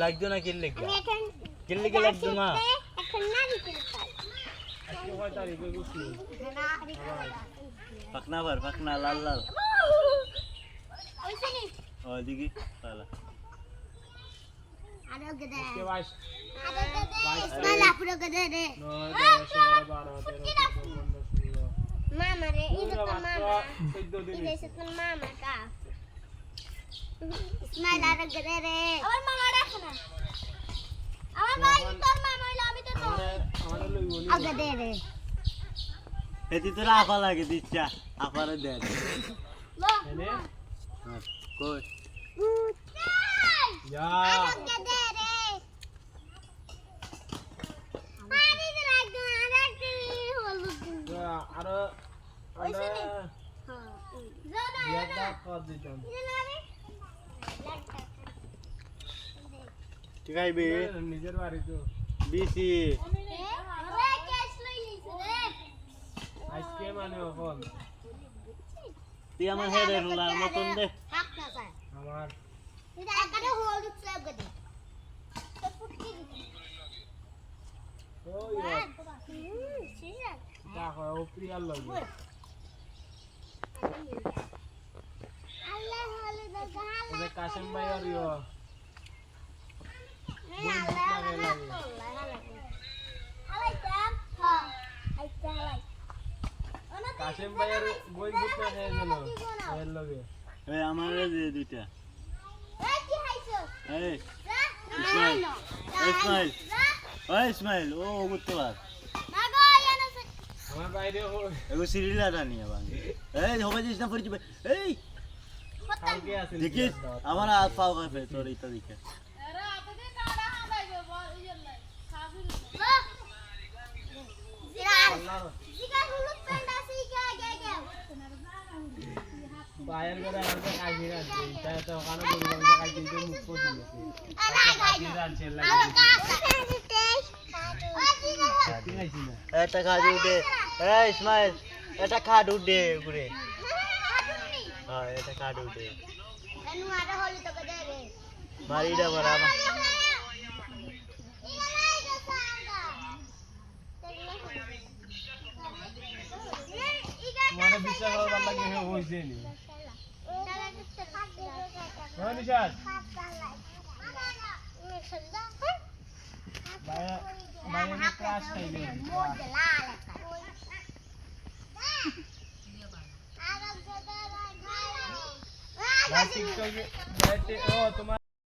লাগতো না। কিল লাগবে আমি এখন কিল লেগে লাগতো না? না পাকনা ভর পাকনা লাল লাল। ওইখানে। এটা তোর আফা লাগে দিচ্ছা। আফারে দেন কই? যা গদে রে পানি দে লাগতো আর একটু হলুদ যা, আরও আমরা হ্যাঁ জোনা বিয়াটা কর দিতাম ঠিক আইবে নিজের বাড়ি তো দিছি আজকে মানে এখন তুই আমার হেডে রুলার মতন দে আমার ওই দেখো ও প্রিয়ার লাগবে ওদের কাশেম ভাই আর ইয়ো কাশেম ভাই আর না খেয়ে গেল এর লগে এই আমার দে দুইটা। এই ইসমাইল ইসমাইল ওই ইসমাইল ও করতে পার আমার বাইরে ও- এগো সিরিলা নিয়ে ভাঙে এই হবে জিস না পরিচিত এই! দেখিস আমার হাত পাও খাবে তোর ইটা দেখে। আল্লাহর বাইরের আমাকে তো ওখানে মুখ রাখছে লাগে এটা এই ইসমাইল, এটা খাডু দে ঘুরে হ্যাঁ এটা খাডু দে মারি দে মারা তোমার বিশ্বাস করার লাগে ও তোমার